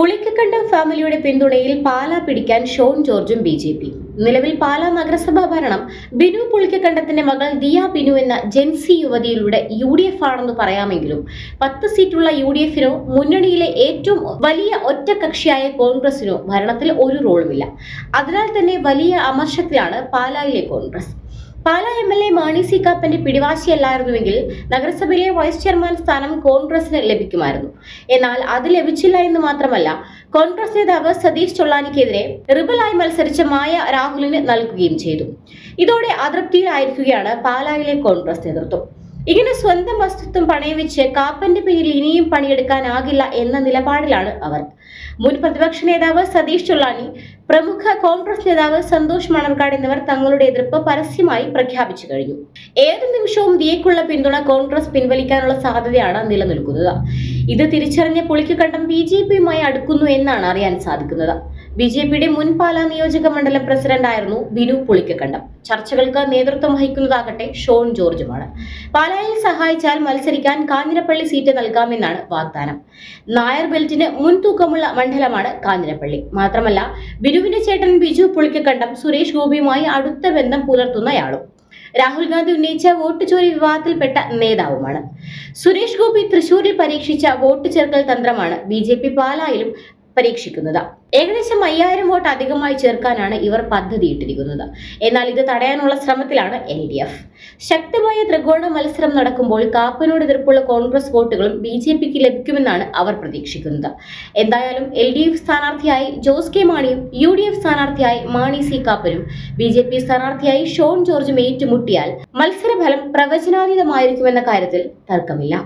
പുളിക്കക്കണ്ടം ഫാമിലിയുടെ പിന്തുണയിൽ പാല പിടിക്കാൻ ഷോൺ ജോർജും ബി ജെ പി. നിലവിൽ പാല നഗരസഭാ ഭരണം ബിനു പുളിക്കക്കണ്ടത്തിന്റെ മകൾ ദിയ ബിനു എന്ന ജെൻസി യുവതിയിലൂടെ യു ഡി എഫ് ആണെന്ന് പറയാമെങ്കിലും പത്ത് സീറ്റുള്ള യു ഡി എഫിനോ മുന്നണിയിലെ ഏറ്റവും വലിയ ഒറ്റകക്ഷിയായ കോൺഗ്രസിനോ ഭരണത്തിൽ ഒരു റോളുമില്ല. അതിനാൽ തന്നെ വലിയ അമർഷത്തിലാണ് പാലായിലെ Congress. Pala M L A Mani C കാപ്പന്റെ പിടിവാശിയല്ലായിരുന്നുവെങ്കിൽ നഗരസഭയിലെ വൈസ് ചെയർമാൻ സ്ഥാനം കോൺഗ്രസിന് ലഭിക്കുമായിരുന്നു. എന്നാൽ അത് ലഭിച്ചില്ല എന്ന് മാത്രമല്ല കോൺഗ്രസ് നേതാവ് സതീഷ് ചൊള്ളാനിക്കെതിരെ റിബലായി മത്സരിച്ച മായ രാഹുലിന് നൽകുകയും ചെയ്തു. ഇതോടെ അതൃപ്തിയിലായിരിക്കുകയാണ് പാലായിലെ കോൺഗ്രസ് നേതൃത്വം. ഇങ്ങനെ സ്വന്തം അസ്തിത്വം പണയം വെച്ച് കാപ്പന്റെ പേരിൽ ഇനിയും പണിയെടുക്കാനാകില്ല എന്ന നിലപാടിലാണ് അവർ. മുൻ പ്രതിപക്ഷ നേതാവ് സതീഷ് ചൊള്ളാനി പ്രമുഖ കോൺഗ്രസ് നേതാവ് സന്തോഷ് മണർക്കാട് എന്നിവർ തങ്ങളുടെ എതിർപ്പ് പരസ്യമായി പ്രഖ്യാപിച്ചു കഴിഞ്ഞു. ഏത് നിമിഷവും ദിയക്കുള്ള പിന്തുണ കോൺഗ്രസ് പിൻവലിക്കാനുള്ള സാധ്യതയാണ് നിലനിൽക്കുന്നത്. ഇത് തിരിച്ചറിഞ്ഞ പുളിക്കക്കണ്ടം ബി ജെ പിയുമായി അടുക്കുന്നു എന്നാണ് അറിയാൻ സാധിക്കുന്നത്. ബി ജെ പിയുടെ മുൻ പാലാ നിയോജക മണ്ഡലം പ്രസിഡന്റായിരുന്നു ബിനു പുളിക്കക്കണ്ടം. ചർച്ചകൾക്ക് നേതൃത്വം വഹിക്കുന്നതാകട്ടെ ഷോൺ ജോർജുമാണ്. പാലായിൽ സഹായിച്ചാൽ മത്സരിക്കാൻ കാഞ്ഞിരപ്പള്ളി സീറ്റ് നൽകാമെന്നാണ് വാഗ്ദാനം. നായർ ബെൽറ്റിന് മുൻതൂക്കമുള്ള മണ്ഡലമാണ് കാഞ്ഞിരപ്പള്ളി. മാത്രമല്ല ബിനുവിന്റെ ചേട്ടൻ ബിജു പുളിക്കക്കണ്ടം സുരേഷ് ഗോപിയുമായി അടുത്ത ബന്ധം പുലർത്തുന്നയാളും. രാഹുൽ ഗാന്ധി ഉന്നയിച്ച വോട്ട് ചോരി വിവാദത്തിൽപ്പെട്ട നേതാവുമാണ്. സുരേഷ് ഗോപി തൃശൂരിൽ പരീക്ഷിച്ച വോട്ട് ചേർക്കൽ തന്ത്രമാണ് ബി ജെ പി പാലായിലും പരീക്ഷിക്കുന്നത്. ഏകദേശം അയ്യായിരം വോട്ട് അധികമായി ചേർക്കാനാണ് ഇവർ പദ്ധതിയിട്ടിരിക്കുന്നത്. എന്നാൽ ഇത് തടയാനുള്ള ശ്രമത്തിലാണ് എൽ ഡി എഫ്. ശക്തമായ ത്രികോണ മത്സരം നടക്കുമ്പോൾ കാപ്പനോട് എതിർപ്പുള്ള കോൺഗ്രസ് വോട്ടുകളും ബി ജെ പിക്ക് ലഭിക്കുമെന്നാണ് അവർ പ്രതീക്ഷിക്കുന്നത്. എന്തായാലും എൽ ഡി എഫ് സ്ഥാനാർത്ഥിയായി ജോസ് കെ മാണിയും യു ഡി എഫ് സ്ഥാനാർത്ഥിയായി മാണി സി കാപ്പനും ബി ജെ പി സ്ഥാനാർത്ഥിയായി ഷോൺ ജോർജും ഏറ്റുമുട്ടിയാൽ മത്സരഫലം പ്രവചനാതീതമായിരിക്കുമെന്ന കാര്യത്തിൽ തർക്കമില്ല.